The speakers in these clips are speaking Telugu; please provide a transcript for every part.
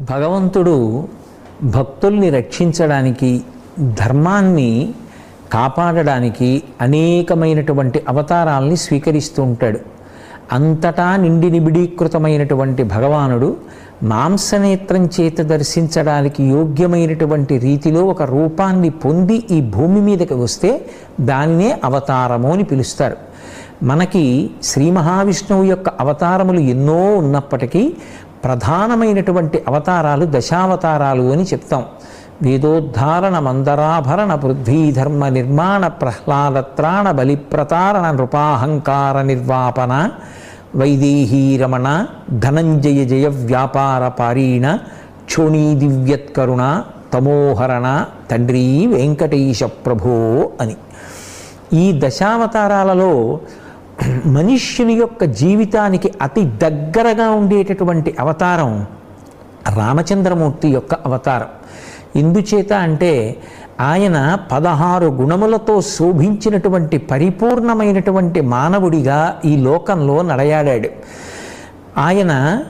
భగవంతుడు భక్తుల్ని రక్షించడానికి ధర్మాన్ని కాపాడడానికి అనేకమైనటువంటి అవతారాల్ని స్వీకరిస్తూ ఉంటాడు. అంతటా నిండి నిబిడీకృతమైనటువంటి భగవానుడు మాంసనేత్రం చేత దర్శించడానికి యోగ్యమైనటువంటి రీతిలో ఒక రూపాన్ని పొంది ఈ భూమి మీదకి వస్తే దాన్నే అవతారము అని పిలుస్తారు. మనకి శ్రీ మహావిష్ణువు యొక్క అవతారములు ఎన్నో ఉన్నప్పటికీ ప్రధానమైనటువంటి అవతారాలు దశావతారాలు అని చెప్తాం. వేదోద్ధారణ మందరాభరణ పృథ్వీధర్మ నిర్మాణ ప్రహ్లాదత్రాణ బలిప్రతారణ నృపాహంకార నిర్వాపన వైదేహీరమణ ధనంజయ జయ వ్యాపార పారీణ క్షోణీ దివ్యత్కరుణ తమోహరణ తండ్రి వెంకటేశ ప్రభో అని. ఈ దశావతారాలలో మనుష్యుని యొక్క జీవితానికి అతి దగ్గరగా ఉండేటటువంటి అవతారం రామచంద్రమూర్తి యొక్క అవతారం. ఎందుచేత అంటే ఆయన పదహారు గుణములతో శోభించినటువంటి పరిపూర్ణమైనటువంటి మానవుడిగా ఈ లోకంలో నడయాడాడు. ఆయన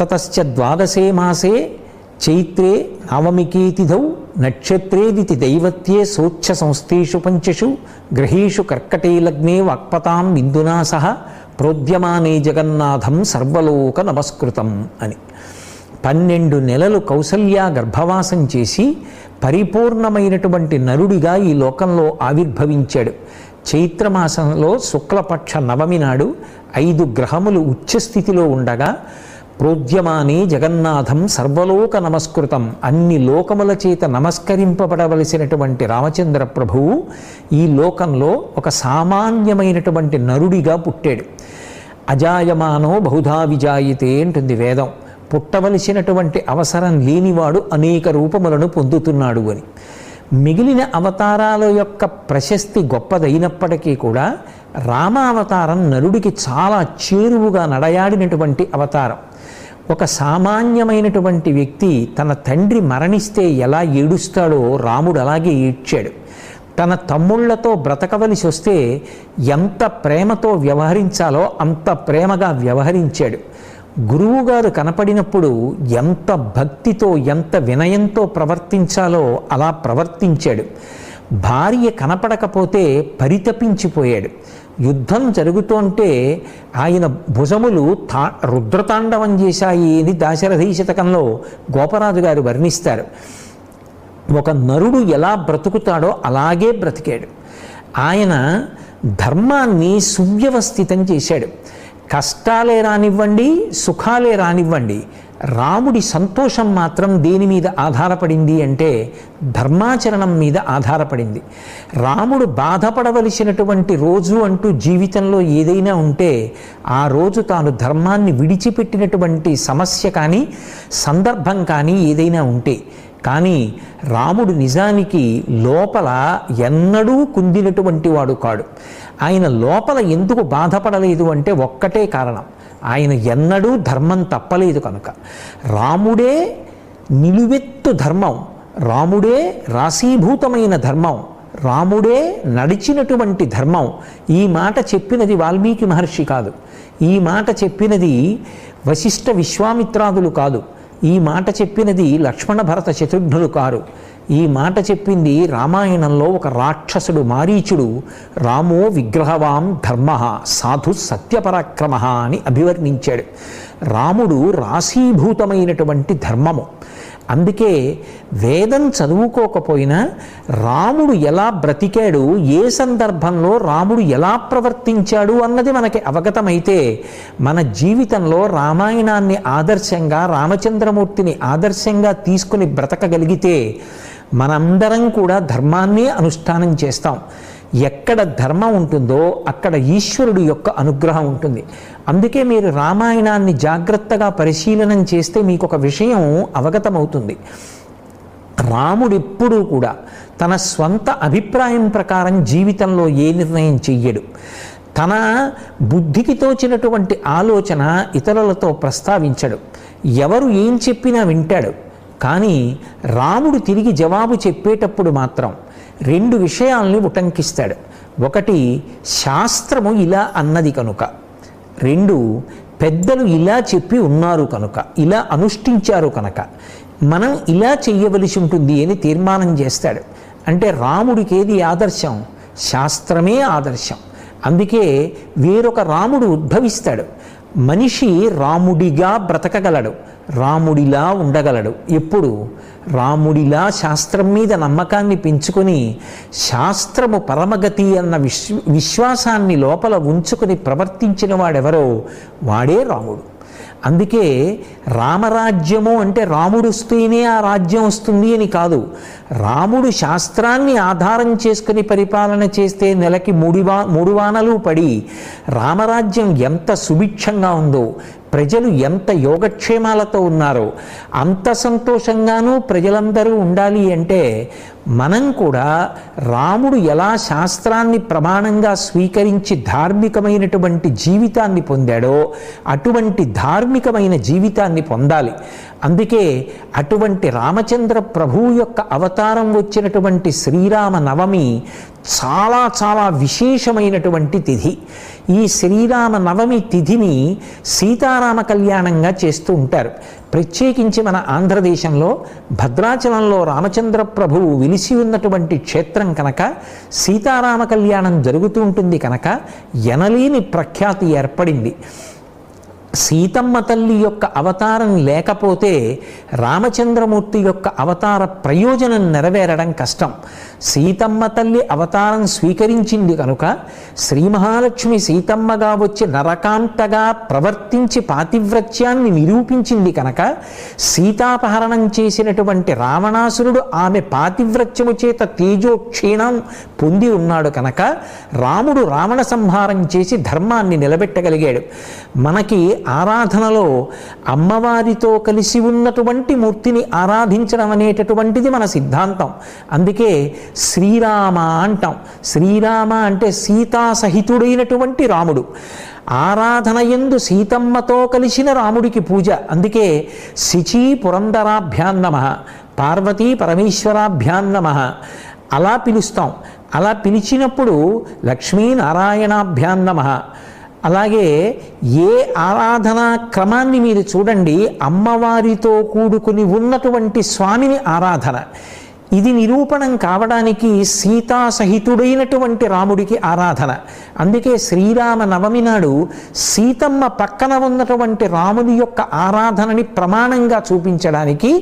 తతశ్చ ద్వాదశే మాసే చైత్రే నవమికీతిథౌ నక్షత్రేదితి దైవత్యే సోచ్ఛ సంస్థేషు పంచషు గ్రహేషు కర్కటే లగ్నే వాక్పతాం బిందునా సహ ప్రోద్యమానే జగన్నాథం సర్వలోక నమస్కృతం అని. పన్నెండు నెలలు కౌసల్య గర్భవాసం చేసి పరిపూర్ణమైనటువంటి నరుడిగా ఈ లోకంలో ఆవిర్భవించాడు. చైత్రమాసంలో శుక్లపక్ష నవమి నాడు ఐదు గ్రహములు ఉచ్చస్థితిలో ఉండగా ప్రోద్యమానే జగన్నాథం సర్వలోక నమస్కృతం అన్ని లోకముల చేత నమస్కరింపబడవలసినటువంటి రామచంద్ర ప్రభువు ఈ లోకంలో ఒక సామాన్యమైనటువంటి నరుడిగా పుట్టాడు. అజాయమానో బహుధా విజాయితే అంటుంది వేదం. పుట్టవలసినటువంటి అవసరం లేనివాడు అనేక రూపములను పొందుతున్నాడు అని. మిగిలిన అవతారాల యొక్క ప్రశస్తి గొప్పదైనప్పటికీ కూడా రామావతారం నరుడికి చాలా చేరువుగా నడయాడినటువంటి అవతారం. ఒక సామాన్యమైనటువంటి వ్యక్తి తన తండ్రి మరణిస్తే ఎలా ఏడుస్తాడో రాముడు అలాగే ఏడ్చాడు. తన తమ్ముళ్ళతో బ్రతకవలసి వస్తే ఎంత ప్రేమతో వ్యవహరించాలో అంత ప్రేమగా వ్యవహరించాడు. గురువుగారు కనపడినప్పుడు ఎంత భక్తితో ఎంత వినయంతో ప్రవర్తించాలో అలా ప్రవర్తించాడు. భార్య కనపడకపోతే పరితపించిపోయాడు. యుద్ధం జరుగుతుంటే ఆయన భుజములు తా రుద్రతాండవం చేశాయి అని దాశరథీ శతకంలో గోపరాజు గారు వర్ణిస్తారు. ఒక నరుడు ఎలా బ్రతుకుతాడో అలాగే బ్రతికాడు. ఆయన ధర్మాన్ని సువ్యవస్థితం చేశాడు. కష్టాలే రానివ్వండి సుఖాలే రానివ్వండి రాముడి సంతోషం మాత్రం దేని మీద ఆధారపడింది అంటే ధర్మాచరణం మీద ఆధారపడింది. రాముడు బాధపడవలసినటువంటి రోజు అంటూ జీవితంలో ఏదైనా ఉంటే ఆ రోజు తాను ధర్మాన్ని విడిచిపెట్టినటువంటి సమస్య కానీ సందర్భం కానీ ఏదైనా ఉంటే. కానీ రాముడు నిజానికి లోపల ఎన్నడూ కుందినటువంటి వాడు కాడు. ఆయన లోపల ఎందుకు బాధపడలేదు అంటే ఒక్కటే కారణం. ఆయన ఎన్నడూ ధర్మం తప్పలేదు కనుక. రాముడే నిలువెత్తు ధర్మం రాముడే రాశీభూతమైన ధర్మం రాముడే నడిచినటువంటి ధర్మం. ఈ మాట చెప్పినది వాల్మీకి మహర్షి కాదు. ఈ మాట చెప్పినది వశిష్ఠ విశ్వామిత్రాదులు కాదు. ఈ మాట చెప్పినది లక్ష్మణ భరత శత్రుఘ్నులు కారు. ఈ మాట చెప్పింది రామాయణంలో ఒక రాక్షసుడు మారీచుడు. రామో విగ్రహవాం ధర్మ సాధు సత్యపరాక్రమ అని అభివర్ణించాడు. రాముడు రాశీభూతమైనటువంటి ధర్మము. అందుకే వేదం చదువుకోకపోయినా రాముడు ఎలా బ్రతికాడు ఏ సందర్భంలో రాముడు ఎలా ప్రవర్తించాడు అన్నది మనకి అవగతమైతే మన జీవితంలో రామాయణాన్ని ఆదర్శంగా రామచంద్రమూర్తిని ఆదర్శంగా తీసుకుని బ్రతకగలిగితే మనందరం కూడా ధర్మాన్నే అనుష్ఠానం చేస్తాం. ఎక్కడ ధర్మం ఉంటుందో అక్కడ ఈశ్వరుడు యొక్క అనుగ్రహం ఉంటుంది. అందుకే మీరు రామాయణాన్ని జాగ్రత్తగా పరిశీలనం చేస్తే మీకు ఒక విషయం అవగతమవుతుంది. రాముడెప్పుడూ కూడా తన స్వంత అభిప్రాయం ప్రకారం జీవితంలో ఏ నిర్ణయం చెయ్యడు. తన బుద్ధికి తోచినటువంటి ఆలోచన ఇతరులతో ప్రస్తావించడు. ఎవరు ఏం చెప్పినా వింటాడు. కానీ రాముడు తిరిగి జవాబు చెప్పేటప్పుడు మాత్రం రెండు విషయాల్ని ఉటంకిస్తాడు. ఒకటి శాస్త్రము ఇలా అన్నది కనుక. రెండు పెద్దలు ఇలా చెప్పి ఉన్నారు కనుక ఇలా అనుష్ఠించారు కనుక. మనం ఇలా చేయవలసి ఉంటుంది అని తీర్మానం చేస్తాడు. అంటే రాముడికి ఏది ఆదర్శం? శాస్త్రమే ఆదర్శం. అందుకే వేరొక రాముడు ఉద్భవిస్తాడు. మనిషి రాముడిగా బ్రతకగలడు. రాముడిలా ఉండగలడు. ఎప్పుడు? రాముడిలా శాస్త్రం మీద నమ్మకాన్ని పెంచుకొని శాస్త్రము పరమగతి అన్న విశ్వ విశ్వాసాన్ని లోపల ఉంచుకొని ప్రవర్తించిన వాడెవరో? వాడే రాముడు. అందుకే రామరాజ్యము అంటే రాముడు వస్తేనే ఆ రాజ్యం వస్తుంది అని కాదు. రాముడు శాస్త్రాన్ని ఆధారం చేసుకుని పరిపాలన చేస్తే నెలకి మూడు వా మూడు వానలు పడి రామరాజ్యం ఎంత సుభిక్షంగా ఉందో ప్రజలు ఎంత యోగక్షేమాలతో ఉన్నారో అంత సంతోషంగానూ ప్రజలందరూ ఉండాలి అంటే మనం కూడా రాముడు ఎలా శాస్త్రాన్ని ప్రమాణంగా స్వీకరించి ధార్మికమైనటువంటి జీవితాన్ని పొందాడో అటువంటి ధార్మికమైన జీవితాన్ని పొందాలి. అందుకే అటువంటి రామచంద్ర ప్రభువు యొక్క అవతారం వచ్చినటువంటి శ్రీరామ నవమి చాలా చాలా విశేషమైనటువంటి తిథి. ఈ శ్రీరామ నవమి తిథిని సీతారామ కళ్యాణంగా చేస్తూ ఉంటారు. ప్రత్యేకించి మన ఆంధ్రదేశంలో భద్రాచలంలో రామచంద్ర ప్రభువు విలిసి ఉన్నటువంటి క్షేత్రం కనుక సీతారామ కళ్యాణం జరుగుతూ ఉంటుంది కనుక ఎనలేని ప్రఖ్యాతి ఏర్పడింది. సీతమ్మ తల్లి యొక్క అవతారం లేకపోతే రామచంద్రమూర్తి యొక్క అవతార ప్రయోజనం నెరవేరడం కష్టం. సీతమ్మ తల్లి అవతారం స్వీకరించింది కనుక శ్రీ మహాలక్ష్మి సీతమ్మగా వచ్చి నరకాంతగా ప్రవర్తించి పాతివ్రత్యాన్ని నిరూపించింది కనుక సీతాపహరణం చేసినటువంటి రావణాసురుడు ఆమె పాతివ్రత్యము చేత తేజోక్షీణం పొంది ఉన్నాడు కనుక రాముడు రావణ సంహారం చేసి ధర్మాన్ని నిలబెట్టగలిగాడు. మనకి ఆరాధనలో అమ్మవారితో కలిసి ఉన్నటువంటి మూర్తిని ఆరాధించడం అనేటటువంటిది మన సిద్ధాంతం. అందుకే శ్రీరామ అంటాం. శ్రీరామ అంటే సీతాసహితుడైనటువంటి రాముడు. ఆరాధన ఎందు సీతమ్మతో కలిసిన రాముడికి పూజ. అందుకే శిచీ పురంధరాభ్యాం నమ పార్వతీ పరమేశ్వరాభ్యాం నమ అలా పిలుస్తాం. అలా పిలిచినప్పుడు లక్ష్మీనారాయణాభ్యాం నమ. అలాగే ఏ ఆరాధనా క్రమాన్ని మీరు చూడండి అమ్మవారితో కూడుకుని ఉన్నటువంటి స్వామిని ఆరాధన. ఇది నిరూపణం కావడానికి సీతా సహితుడైనటువంటి రాముడికి ఆరాధన. అందుకే శ్రీరామ నవమి నాడు సీతమ్మ పక్కన ఉన్నటువంటి రాముని యొక్క ఆరాధనని ప్రమాణంగా చూపించడానికి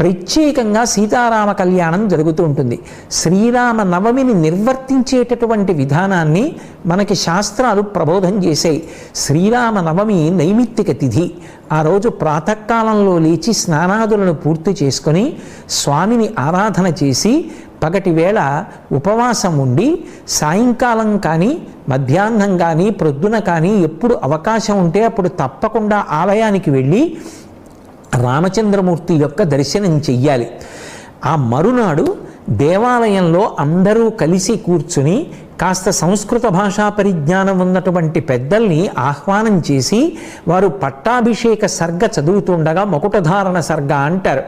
ప్రత్యేకంగా సీతారామ కళ్యాణం జరుగుతూ ఉంటుంది. శ్రీరామ నవమిని నిర్వర్తించేటటువంటి విధానాన్ని మనకి శాస్త్రాలు ప్రబోధం చేశాయి. శ్రీరామ నవమి నైమిత్తిక తిథి. ఆ రోజు ప్రాతకాలంలో లేచి స్నానాదులను పూర్తి చేసుకొని స్వామిని ఆరాధన చేసి పగటి వేళ ఉపవాసం ఉండి సాయంకాలం కానీ మధ్యాహ్నం కానీ ప్రొద్దున కానీ ఎప్పుడు అవకాశం ఉంటే అప్పుడు తప్పకుండా ఆలయానికి వెళ్ళి రామచంద్రమూర్తి యొక్క దర్శనం చెయ్యాలి. ఆ మరునాడు దేవాలయంలో అందరూ కలిసి కూర్చుని కాస్త సంస్కృత భాషా పరిజ్ఞానం ఉన్నటువంటి పెద్దల్ని ఆహ్వానం చేసి వారు పట్టాభిషేక సర్గ చదువుతుండగా మొకుటధారణ సర్గ అంటారు.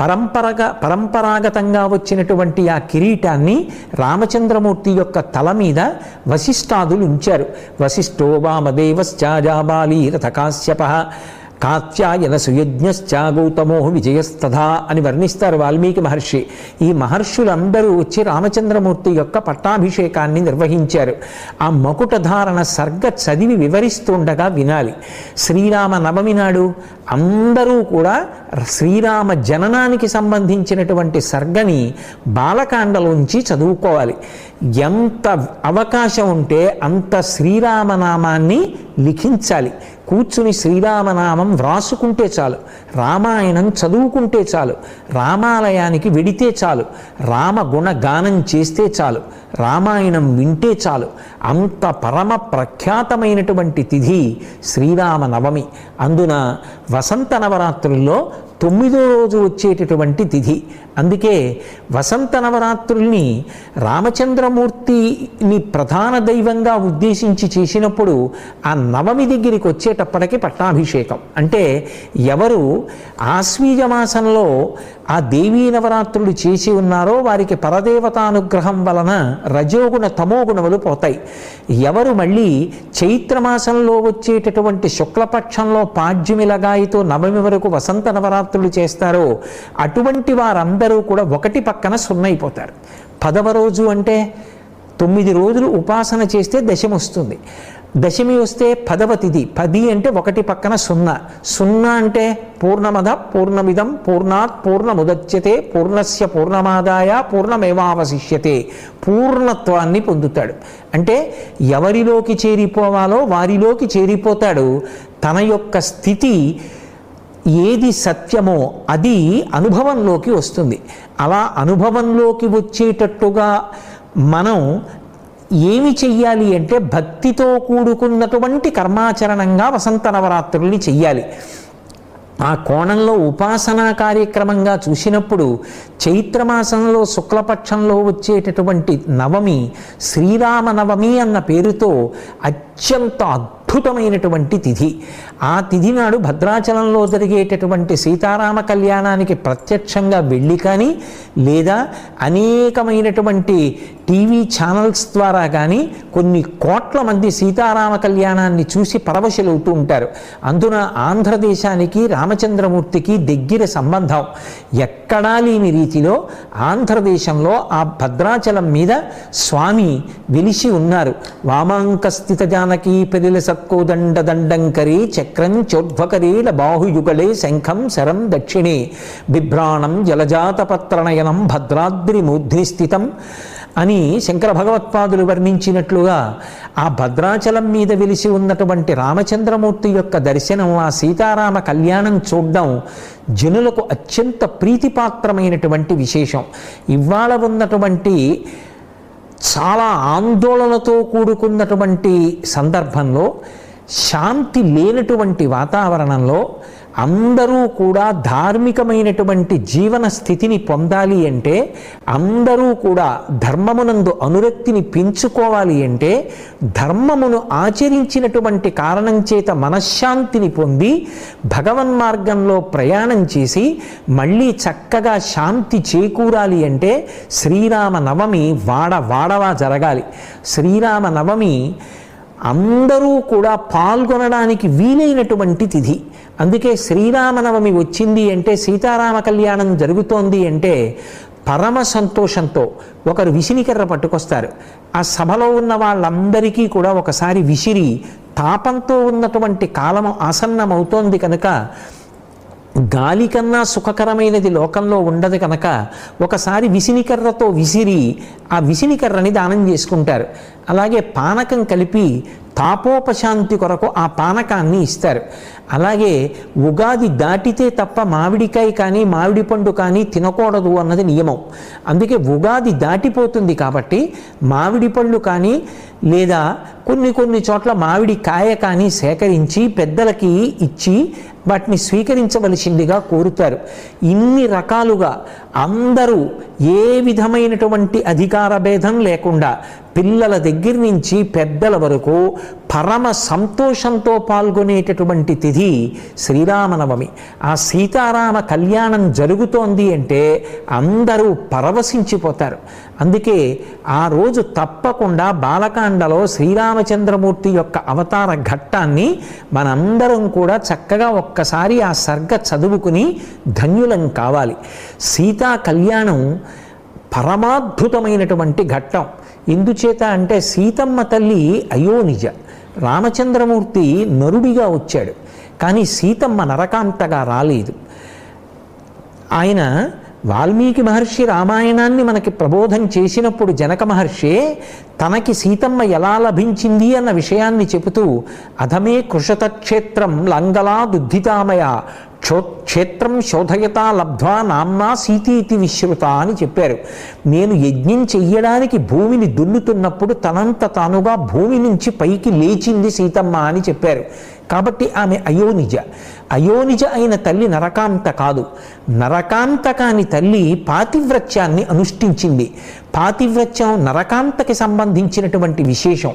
పరంపరగా పరంపరాగతంగా వచ్చినటువంటి ఆ కిరీటాన్ని రామచంద్రమూర్తి యొక్క తల మీద వశిష్ఠాదులు ఉంచారు. వశిష్ఠో వామదేవశ్చాజాబాలి రథకాశ్యప కాత్యాయన సుయజ్ఞశ్చ గౌతమో విజయస్తథా అని వర్ణిస్తారు వాల్మీకి మహర్షి. ఈ మహర్షులందరూ వచ్చి రామచంద్రమూర్తి యొక్క పట్టాభిషేకాన్ని నిర్వహించారు. ఆ మకుటధారణ సర్గ చదివి వివరిస్తుండగా వినాలి. శ్రీరామ నవమి నాడు అందరూ కూడా శ్రీరామ జననానికి సంబంధించినటువంటి సర్గని బాలకాండలోంచి చదువుకోవాలి. ఎంత అవకాశం ఉంటే అంత శ్రీరామనామాన్ని లిఖించాలి. కూర్చుని శ్రీరామనామం వ్రాసుకుంటే చాలు. రామాయణం చదువుకుంటే చాలు. రామాలయానికి వెడితే చాలు. రామ చేస్తే చాలు. రామాయణం వింటే చాలు. అంత పరమ ప్రఖ్యాతమైనటువంటి తిథి శ్రీరామ నవమి అందున వసంత నవరాత్రుల్లో తొమ్మిదో రోజు వచ్చేటటువంటి తిథి. అందుకే వసంత నవరాత్రుల్ని రామచంద్రమూర్తిని ప్రధాన దైవంగా ఉద్దేశించి చేసినప్పుడు ఆ నవమి దగ్గరికి వచ్చేటప్పటికి పట్టాభిషేకం. అంటే ఎవరు ఆశ్వీజ మాసంలో ఆ దేవీ నవరాత్రులు చేసి ఉన్నారో వారికి పరదేవతానుగ్రహం వలన రజోగుణ తమోగుణములు పోతాయి. ఎవరు మళ్ళీ చైత్రమాసంలో వచ్చేటటువంటి శుక్లపక్షంలో పాడ్యమి లగాయితో నవమి వరకు వసంత నవరాత్రులు చేస్తారో అటువంటి వారందరూ కూడా ఒకటి పక్కన సున్నైపోతారు. పదవ రోజు అంటే తొమ్మిది రోజులు ఉపాసన చేస్తే దశమి వస్తుంది. దశమి వస్తే పదవ తిథి. పది అంటే ఒకటి పక్కన సున్నా. సున్నా అంటే పూర్ణమద పూర్ణమిదం పూర్ణాత్ పూర్ణముదచ్యతే పూర్ణస్య పూర్ణమాదాయ పూర్ణమేవావశిష్యతే. పూర్ణత్వాన్ని పొందుతాడు. అంటే ఎవరిలోకి చేరిపోవాలో వారిలోకి చేరిపోతాడు. తన యొక్క స్థితి ఏది సత్యమో అది అనుభవంలోకి వస్తుంది. అలా అనుభవంలోకి వచ్చేటట్టుగా మనం ఏమి చెయ్యాలి అంటే భక్తితో కూడుకున్నటువంటి కర్మాచరణంగా వసంత నవరాత్రుల్ని చెయ్యాలి. ఆ కోణంలో ఉపాసనా కార్యక్రమంగా చూసినప్పుడు చైత్రమాసంలో శుక్లపక్షంలో వచ్చేటటువంటి నవమి శ్రీరామ నవమి అన్న పేరుతో అత్యంత అద్భుతమైనటువంటి తిథి. ఆ తిథి నాడు భద్రాచలంలో జరిగేటటువంటి సీతారామ కళ్యాణానికి ప్రత్యక్షంగా వెళ్ళి కానీ లేదా అనేకమైనటువంటి టీవీ ఛానల్స్ ద్వారా కానీ కొన్ని కోట్ల మంది సీతారామ కళ్యాణాన్ని చూసి పరవశులవుతూ ఉంటారు. అందున ఆంధ్రదేశానికి రామచంద్రమూర్తికి దగ్గర సంబంధం. ఎక్కడా లేని రీతిలో ఆంధ్రదేశంలో ఆ భద్రాచలం మీద స్వామి వెలిసి ఉన్నారు. వామాంక జానకి పెదిల సక్కు సక్కోదండ దండంకరి చక్రం చోద్భకరీల బాహుయుగళే శంఖం శరం దక్షిణే. బిభ్రాణం జలజాతపత్రనయనం భద్రాద్రి మూర్ధ్ని స్థితం. అని శంకర భగవత్పాదులు వర్ణించినట్లుగా ఆ భద్రాచలం మీద వెలిసి ఉన్నటువంటి రామచంద్రమూర్తి యొక్క దర్శనం ఆ సీతారామ కళ్యాణం చూడడం జనులకు అత్యంత ప్రీతిపాత్రమైనటువంటి విశేషం. ఇవాళ ఉన్నటువంటి చాలా ఆందోళనతో కూడుకున్నటువంటి సందర్భంలో శాంతి లేనటువంటి వాతావరణంలో అందరూ కూడా ధార్మికమైనటువంటి జీవన స్థితిని పొందాలి అంటే అందరూ కూడా ధర్మమునందు అనురక్తిని పెంచుకోవాలి అంటే ధర్మమును ఆచరించినటువంటి కారణం చేత మనశ్శాంతిని పొంది భగవన్ మార్గంలో ప్రయాణం చేసి మళ్ళీ చక్కగా శాంతి చేకూరాలి అంటే శ్రీరామ నవమి వాడ వాడవా జరగాలి. శ్రీరామ నవమి అందరూ కూడా పాల్గొనడానికి వీలైనటువంటి తిథి. అందుకే శ్రీరామనవమి వచ్చింది అంటే సీతారామ కళ్యాణం జరుగుతోంది అంటే పరమ సంతోషంతో ఒకరు విసినికర్ర పట్టుకొస్తారు. ఆ సభలో ఉన్న వాళ్ళందరికీ కూడా ఒకసారి విసిరి తాపంతో ఉన్నటువంటి కాలం ఆసన్నమవుతోంది కనుక గాలి కన్నా సుఖకరమైనది లోకంలో ఉండదు కనుక ఒకసారి విసినికర్రతో విసిరి ఆ విసినికర్రని దానం చేసుకుంటారు. అలాగే పానకం కలిపి తాపోపశాంతి కొరకు ఆ పానకాన్ని ఇస్తారు. అలాగే ఉగాది దాటితే తప్ప మామిడికాయ కానీ మామిడి పండు కానీ తినకూడదు అన్నది నియమం. అందుకే ఉగాది దాటిపోతుంది కాబట్టి మామిడి పళ్ళు కానీ లేదా కొన్ని కొన్ని చోట్ల మామిడి కాయ కానీ సేకరించి పెద్దలకి ఇచ్చి వాటిని స్వీకరించవలసిందిగా కోరుతారు. ఇన్ని రకాలుగా అందరూ ఏ విధమైనటువంటి అధికార భేదం లేకుండా పిల్లల దగ్గర నుంచి పెద్దల వరకు పరమ సంతోషంతో పాల్గొనేటటువంటి తిథి శ్రీరామనవమి. ఆ సీతారామ కళ్యాణం జరుగుతోంది అంటే అందరూ పరవశించిపోతారు. అందుకే ఆ రోజు తప్పకుండా బాలకాండలో శ్రీరామచంద్రమూర్తి యొక్క అవతార ఘట్టాన్ని మనందరం కూడా చక్కగా ఒక్కసారి ఆ సర్గ చదువుకుని ధన్యులం కావాలి. సీతా కళ్యాణం పరమాద్భుతమైనటువంటి ఘట్టం. ఎందుచేత అంటే సీతమ్మ తల్లి అయోనిజ. రామచంద్రమూర్తి నరుడిగా వచ్చాడు. కానీ సీతమ్మ నరకాంతగా రాలేదు. ఆయన వాల్మీకి మహర్షి రామాయణాన్ని మనకి ప్రబోధం చేసినప్పుడు జనక మహర్షి తనకి సీతమ్మ ఎలా లభించింది అన్న విషయాన్ని చెబుతూ అధమే కృషత క్షేత్రం లంగలా దుద్ధితామయ క్షో క్షేత్రం శోధయత లబ్ధ్వా నామ్నా సీతీతి విశ్రుత అని చెప్పారు. నేను యజ్ఞం చెయ్యడానికి భూమిని దున్నుతున్నప్పుడు తనంత తానుగా భూమి నుంచి పైకి లేచింది సీతమ్మ అని చెప్పారు. కాబట్టి ఆమె అయోనిజ. అయోనిజ అయిన తల్లి నరకాంత కాదు. నరకాంత కాని తల్లి పాతివ్రత్యాన్ని అనుష్ఠించింది. పాతివ్రత్యం నరకాంతకి సంబంధించినటువంటి విశేషం.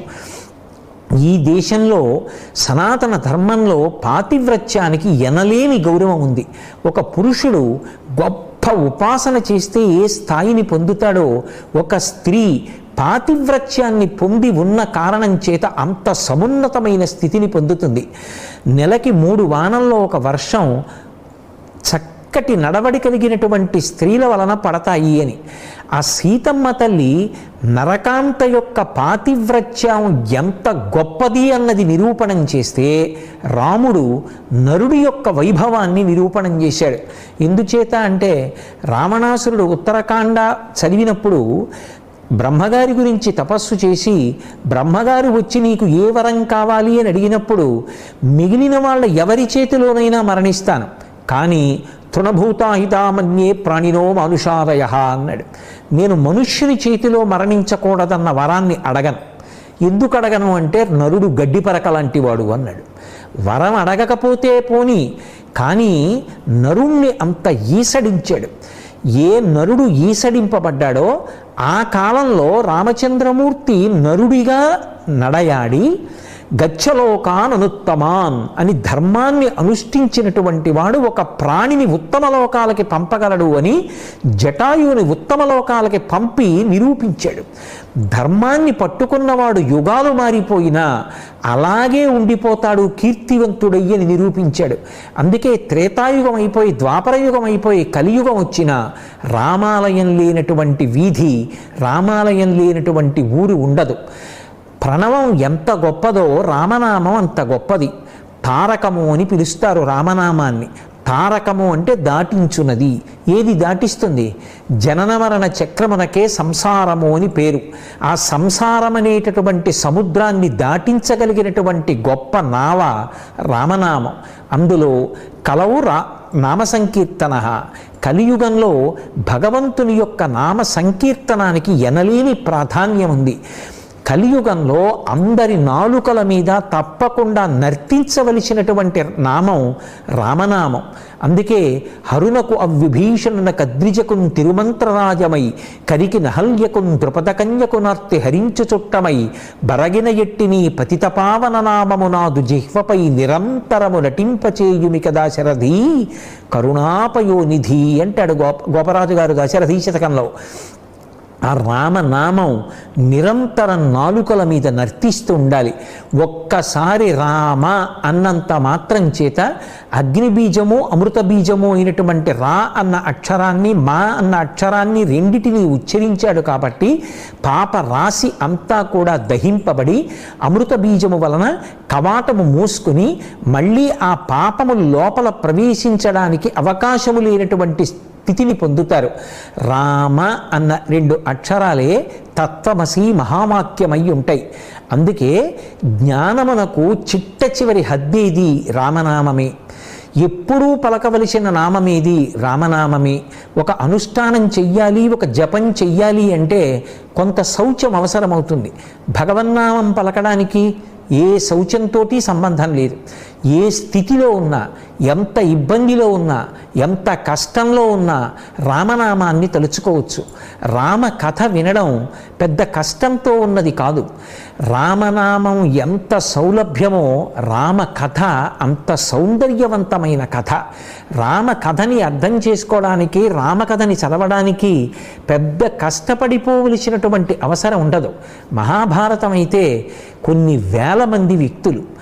ఈ దేశంలో సనాతన ధర్మంలో పాతివ్రత్యానికి ఎనలేని గౌరవం ఉంది. ఒక పురుషుడు గొప్ప ఉపాసన చేస్తే ఏ స్థాయిని పొందుతాడో ఒక స్త్రీ పాతివ్రత్యాన్ని పొంది ఉన్న కారణం చేత అంత సమున్నతమైన స్థితిని పొందుతుంది. నెలకి మూడు వానంలో ఒక వర్షం చక్కటి నడవడి కలిగినటువంటి స్త్రీల వలన పడతాయి అని. ఆ సీతమ్మ తల్లి నరకాంత యొక్క పాతివ్రత్యం ఎంత గొప్పది అన్నది నిరూపణం చేస్తే రాముడు నరుడి యొక్క వైభవాన్ని నిరూపణం చేశాడు. ఎందుచేత అంటే రావణాసురుడు ఉత్తరకాండ చదివినప్పుడు బ్రహ్మగారి గురించి తపస్సు చేసి బ్రహ్మగారు వచ్చి నీకు ఏ వరం కావాలి? అని అడిగినప్పుడు మిగిలిన వాళ్ళ ఎవరి చేతిలోనైనా మరణిస్తాను. కానీ తృణభూతాహితామన్యే ప్రాణినో మనుషాదయ అన్నాడు. నేను మనుష్యుని చేతిలో మరణించకూడదన్న వరాన్ని అడగను. ఎందుకు అడగను అంటే నరుడు గడ్డి పరకలాంటి వాడు అన్నాడు. వరం అడగకపోతే పోని కానీ నరుణ్ణి అంత ఈసడించాడు. ఏ నరుడు ఈసడింపబడ్డాడో ఆ కాలంలో రామచంద్రమూర్తి నరుడిగా నడయాడి గచ్చలోకాన్ అనుత్తమాన్ అని ధర్మాన్ని అనుష్ఠించినటువంటి వాడు ఒక ప్రాణిని ఉత్తమ లోకాలకి పంపగలడు అని జటాయువుని ఉత్తమ లోకాలకి పంపి నిరూపించాడు. ధర్మాన్ని పట్టుకున్నవాడు యుగాలు మారిపోయినా అలాగే ఉండిపోతాడు కీర్తివంతుడయ్యి అని నిరూపించాడు. అందుకే త్రేతాయుగం అయిపోయి ద్వాపరయుగం అయిపోయి కలియుగం వచ్చిన రామాలయం లేనటువంటి వీధి రామాలయం లేనటువంటి ఊరు ఉండదు. ప్రణవం ఎంత గొప్పదో రామనామం అంత గొప్పది. తారకము అని పిలుస్తారు రామనామాన్ని. తారకము అంటే దాటించున్నది. ఏది దాటిస్తుంది? జనన మరణ చక్రమునకే సంసారము అని పేరు. ఆ సంసారం అనేటటువంటి సముద్రాన్ని దాటించగలిగినటువంటి గొప్ప నావ రామనామం. అందులో కలవు రా నామ సంకీర్తన. కలియుగంలో భగవంతుని యొక్క నామ సంకీర్తనానికి ఎనలేని ప్రాధాన్యం ఉంది కలియుగంలో అందరి నాలుకల మీద తప్పకుండా నర్తించవలసినటువంటి నామం రామనామం. అందుకే హరునకు అవ్విభీషణున కద్రిజకున్ తిరుమంత్రరాజమై కరికి నహల్యకున్ ద్రుపదకన్యకు నార్తి హరించు చుట్టమై బరగిన ఎట్టిని పతితపావన నామము నాదు జిహ్వపై నిరంతరము నటింపచేయుమి కదా శరథి కరుణాపయోనిధి అంటాడు గోప గోపరాజు గారు దశరథీ శతకంలో. ఆ రామనామం నిరంతరం నాలుకల మీద నర్తిస్తూ ఉండాలి. ఒక్కసారి రామ అన్నంత మాత్రం చేత అగ్నిబీజము అమృత బీజము అయినటువంటి రా అన్న అక్షరాన్ని మా అన్న అక్షరాన్ని రెండిటిని ఉచ్చరించాడు కాబట్టి పాప రాశి అంతా కూడా దహింపబడి అమృత బీజము వలన కవాటము మూసుకుని మళ్ళీ ఆ పాపము లోపల ప్రవేశించడానికి అవకాశము లేనటువంటి స్థితిని పొందుతారు. రామ అన్న రెండు అక్షరాలే తత్వమసి మహావాక్యమై ఉంటాయి. అందుకే జ్ఞానమునకు చిట్ట చివరి హద్దేది రామనామమే. ఎప్పుడూ పలకవలసిన నామమేది రామనామమే. ఒక అనుష్ఠానం చెయ్యాలి ఒక జపం చెయ్యాలి అంటే కొంత శౌచం అవసరమవుతుంది. భగవన్నామం పలకడానికి ఏ శౌచంతో సంబంధం లేదు. ఏ స్థితిలో ఉన్నా ఎంత ఇబ్బందిలో ఉన్నా ఎంత కష్టంలో ఉన్నా రామనామాన్ని తలుచుకోవచ్చు. రామ కథ వినడం పెద్ద కష్టంతో ఉన్నది కాదు. రామనామం ఎంత సౌలభ్యమో రామ కథ అంత సౌందర్యవంతమైన కథ. రామ కథని అర్థం చేసుకోవడానికి రామకథని చదవడానికి పెద్ద కష్టపడిపోవలసినటువంటి అవసరం ఉండదు. మహాభారతం అయితే కొన్ని వేల మంది వ్యక్తులు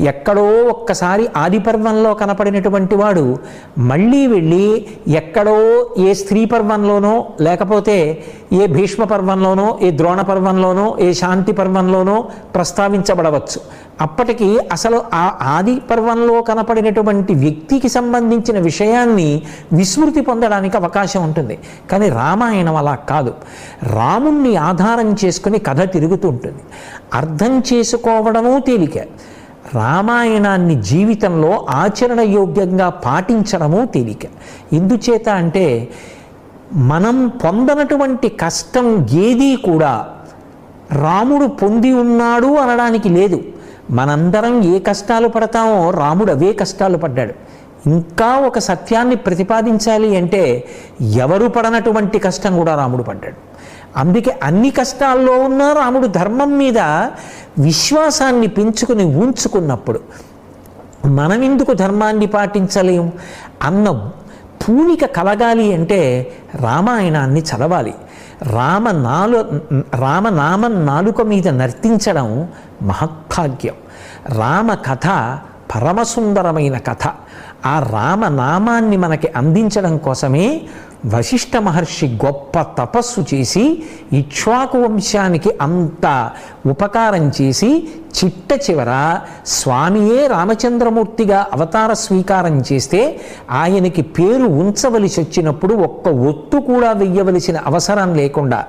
ఎక్కడో ఒక్కసారి ఆదిపర్వంలో కనపడినటువంటి వాడు మళ్ళీ వెళ్ళి ఎక్కడో ఏ స్త్రీ పర్వంలోనో లేకపోతే ఏ భీష్మ పర్వంలోనో ఏ ద్రోణ పర్వంలోనో ఏ శాంతి పర్వంలోనో ప్రస్తావించబడవచ్చు. అప్పటికి అసలు ఆ ఆది పర్వంలో కనపడినటువంటి వ్యక్తికి సంబంధించిన విషయాన్ని విస్మృతి పొందడానికి అవకాశం ఉంటుంది. కానీ రామాయణం అలా కాదు. రాముణ్ణి ఆధారం చేసుకుని కథ తిరుగుతూ ఉంటుంది. అర్థం చేసుకోవడము తేలిక. రామాయణాన్ని జీవితంలో ఆచరణ యోగ్యంగా పాటించడము తేలిక. ఎందుచేత అంటే మనం పొందనటువంటి కష్టం ఏదీ కూడా రాముడు పొంది ఉన్నాడు అనడానికి లేదు. మనందరం ఏ కష్టాలు పడతామో రాముడు అవే కష్టాలు పడ్డాడు. ఇంకా ఒక సత్యాన్ని ప్రతిపాదించాలి అంటే ఎవరు పడనటువంటి కష్టం కూడా రాముడు పడ్డాడు. అందుకే అన్ని కష్టాల్లో ఉన్న రాముడు ధర్మం మీద విశ్వాసాన్ని పెంచుకుని ఉంచుకున్నప్పుడు మనం ఎందుకు ధర్మాన్ని పాటించలేము అన్న పూనిక కలగాలి అంటే రామాయణాన్ని చదవాలి. రామ నాలు రామనామం నాలుక మీద నర్తించడం మహాభాగ్యం రామ కథ పరమసుందరమైన కథ. ఆ రామనామాన్ని మనకి అందించడం కోసమే వశిష్ఠ మహర్షి గొప్ప తపస్సు చేసి ఇక్ష్వాకు వంశానికి అంత ఉపకారం చేసి చిట్ట చివర స్వామియే రామచంద్రమూర్తిగా అవతార స్వీకారం చేస్తే ఆయనకి పేరు ఉంచవలసి వచ్చినప్పుడు ఒక్క ఒత్తు కూడా వెయ్యవలసిన అవసరం లేకుండా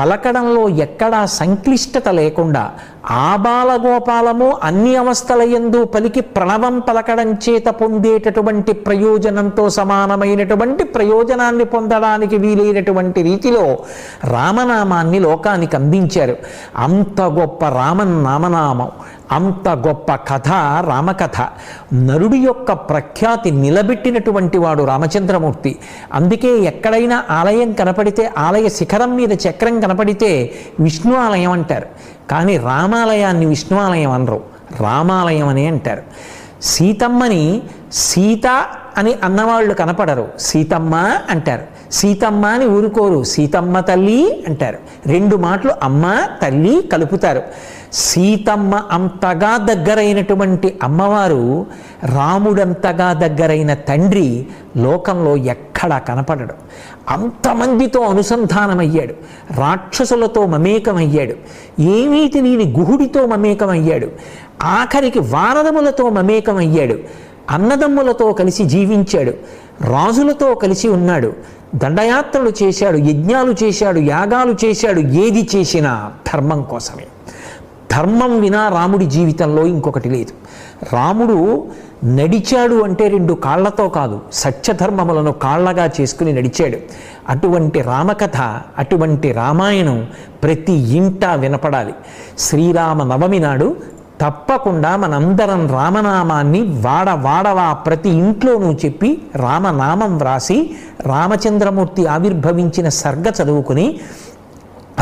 పలకడంలో ఎక్కడా సంక్లిష్టత లేకుండా ఆ బాలగోపాలము అన్ని అవస్థల యందు పలికి ప్రణవం పలకడం చేత పొందేటటువంటి ప్రయోజనంతో సమానమైనటువంటి ప్రయోజనాన్ని పొందడానికి వీలైనటువంటి రీతిలో రామనామాన్ని లోకానికి అందించారు. అంత గొప్ప రామన్ నామనామం అంత గొప్ప కథ రామకథ. నరుడి యొక్క ప్రఖ్యాతి నిలబెట్టినటువంటి వాడు రామచంద్రమూర్తి. అందుకే ఎక్కడైనా ఆలయం కనపడితే ఆలయ శిఖరం మీద చక్రం కనపడితే విష్ణు ఆలయం అంటారు. కానీ రామాలయాన్ని విష్ణువాలయం అనరు. రామాలయం అని అంటారు. సీతమ్మని సీత అని అన్నవాళ్ళు కనపడరు. సీతమ్మ అంటారు. సీతమ్మ అని ఊరుకోరు. సీతమ్మ తల్లి అంటారు. రెండు మాటలు అమ్మ తల్లి కలుపుతారు. సీతమ్మ అంతగా దగ్గరైనటువంటి అమ్మవారు రాముడంతగా దగ్గరైన తండ్రి లోకంలో ఎక్కడా కనపడడు. అంతమందితో అనుసంధానమయ్యాడు. రాక్షసులతో మమేకమయ్యాడు. ఏమీటి తెలియని గుహుడితో మమేకమయ్యాడు. ఆఖరికి వారదములతో మమేకమయ్యాడు. అన్నదమ్ములతో కలిసి జీవించాడు. రాజులతో కలిసి ఉన్నాడు. దండయాత్రలు చేశాడు యజ్ఞాలు చేశాడు యాగాలు చేశాడు. ఏది చేసినా ధర్మం కోసమే. ధర్మం వినా రాముడి జీవితంలో ఇంకొకటి లేదు. రాముడు నడిచాడు అంటే రెండు కాళ్ళతో కాదు సత్యధర్మములను కాళ్ళగా చేసుకుని నడిచాడు. అటువంటి రామకథ అటువంటి రామాయణం ప్రతి ఇంట వినపడాలి. శ్రీరామ నవమి నాడు తప్పకుండా మనందరం రామనామాన్ని వాడ వాడవా ప్రతి ఇంట్లోనూ చెప్పి రామనామం వ్రాసి రామచంద్రమూర్తి ఆవిర్భవించిన సర్గ చదువుకుని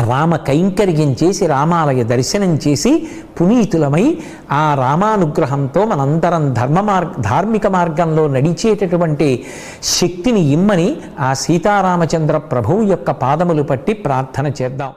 రామ కైంకర్యం చేసి రామాలయ దర్శనం చేసి పునీతులమై ఆ రామానుగ్రహంతో మనందరం ధర్మ మార్గ ధార్మిక మార్గంలో నడిచేటటువంటి శక్తిని ఇమ్మని ఆ సీతారామచంద్ర ప్రభువు యొక్క పాదములు పట్టి ప్రార్థన చేద్దాం.